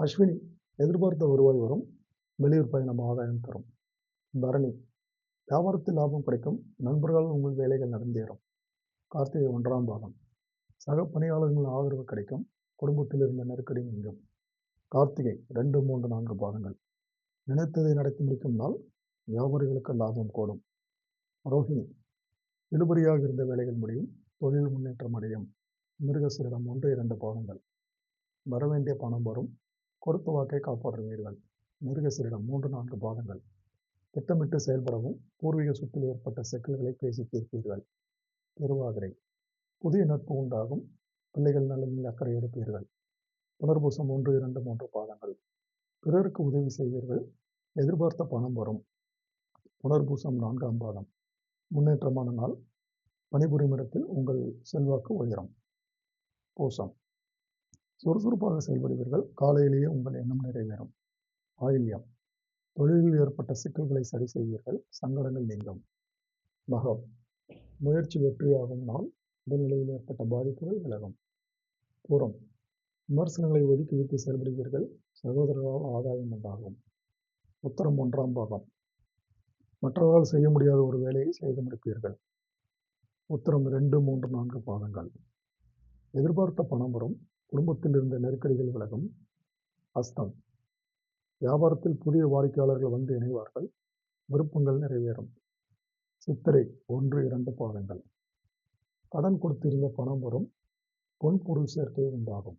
அஸ்வினி எதிர்பார்த்த வருவாய் வரும். வெளியூர் பயணம் ஆதாயம் தரும். பரணி வியாபாரத்தில் லாபம் கிடைக்கும். நண்பர்களால் உங்கள் வேலைகள் நடந்தேறும். கார்த்திகை ஒன்றாம் பாகம். சக பணியாளர்களின் ஆதரவு கிடைக்கும். குடும்பத்தில் இருந்த நெருக்கடி நீங்கும். கார்த்திகை ரெண்டு மூன்று நான்கு பாகங்கள். நினைத்ததை நடத்தி முடிக்கும் நாள் வியாபாரிகளுக்கு லாபம் கூடும் ரோஹிணி இழுபறியாக இருந்த வேலைகள் முடியும். தொழில் முன்னேற்றம் அடையும். மிருகசீரிடம் ஒன்று இரண்டு பாதங்கள் வரவேண்டிய பணம் வரும். கொடுத்த வாக்கை காப்பாற்றுவீர்கள். மிருகசீரிடம் மூன்று நான்கு பாதங்கள் திட்டமிட்டு செயல்படவும் பூர்வீக சொத்தில் ஏற்பட்ட சிக்கல்களை பேசி தீர்ப்பீர்கள். திருவாதிரை. புதிய நட்பு உண்டாகும். பிள்ளைகள் நலனில் அக்கறை எடுப்பீர்கள். புனர்பூசம் ஒன்று இரண்டு மூன்று பாதங்கள் பிறருக்கு உதவி செய்வீர்கள். எதிர்பார்த்த பணம் வரும். புனர்பூசம் நான்காம் பாதம் முன்னேற்றமான நாள். பணிபுரியும் இடத்தில் உங்கள் செல்வாக்கு உயரும். பூசம். சுறுசுறுப்பாக செயல்படுவீர்கள். காலையிலேயே உங்கள் எண்ணம் நிறைவேறும். ஆயில்யம். தொழிலில் ஏற்பட்ட சிக்கல்களை சரி செய்வீர்கள். சங்கடங்கள் நீங்கும். மகம். முயற்சி வெற்றியாகும் நாள். உடல்நிலையில் ஏற்பட்ட பாதிப்புகள் விலகும். புறம் விமர்சனங்களை ஒதுக்கி வைத்து செயல்படுவீர்கள். சகோதரர்களால் ஆதாயம் உண்டாகும். உத்தரம் ஒன்றாம் பாகம். மற்றவர்களால் செய்ய முடியாத ஒரு வேலையை செய்து முடிப்பீர்கள். உத்தரம் ரெண்டு மூன்று நான்கு பாதங்கள் எதிர்பார்த்த பணம் வரும். குடும்பத்தில் இருந்த நெருக்கடிகள் விலகும். அஸ்தம். வியாபாரத்தில் புதிய வாடிக்கையாளர்கள் வந்து இணைவார்கள். விருப்பங்கள் நிறைவேறும். சித்திரை ஒன்று இரண்டு பாதங்கள் கடன் கொடுத்திருந்த பணம் வரும். பொன் பொருள் சேர்க்கை உண்டாகும்.